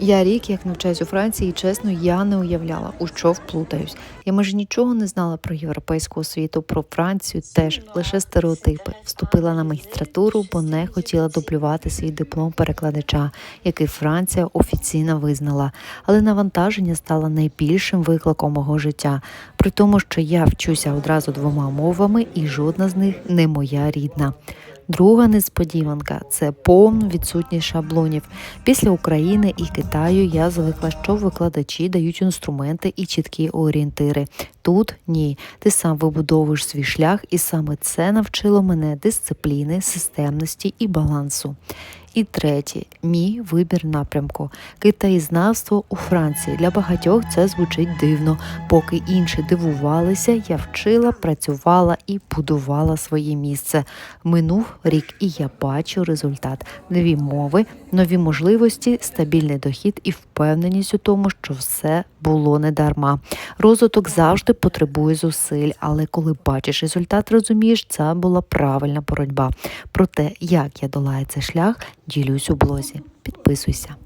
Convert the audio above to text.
Я рік, як навчаюсь у Франції, і чесно, я не уявляла, у що вплутаюсь. Я майже нічого не знала про європейську освіту, про Францію теж лише стереотипи. Вступила на магістратуру, бо не хотіла дублювати свій диплом перекладача, який Франція офіційно визнала. Але навантаження стало найбільшим викликом мого життя. При тому, що я вчуся одразу двома мовами, і жодна з них не моя рідна. Друга несподіванка це повна відсутність шаблонів. Після України і Китаю я звикла, що викладачі дають інструменти і чіткі орієнтири. Тут ні, ти сам вибудовуєш свій шлях, і саме це навчило мене дисципліни, системності і балансу. І третє мій вибір напрямку китаєзнавство у Франції. Для багатьох це звучить дивно. Поки інші дивувалися, я вчила, працювала і будувала своє місце. Минув рік, і я бачу результат: нові мови, нові можливості, стабільний дохід і впевненість у тому, що все було не дарма. Розвиток завжди потребує зусиль, але коли бачиш результат, розумієш, це була правильна боротьба. Про те, як я долаю цей шлях, ділюсь у блозі. Підписуйся.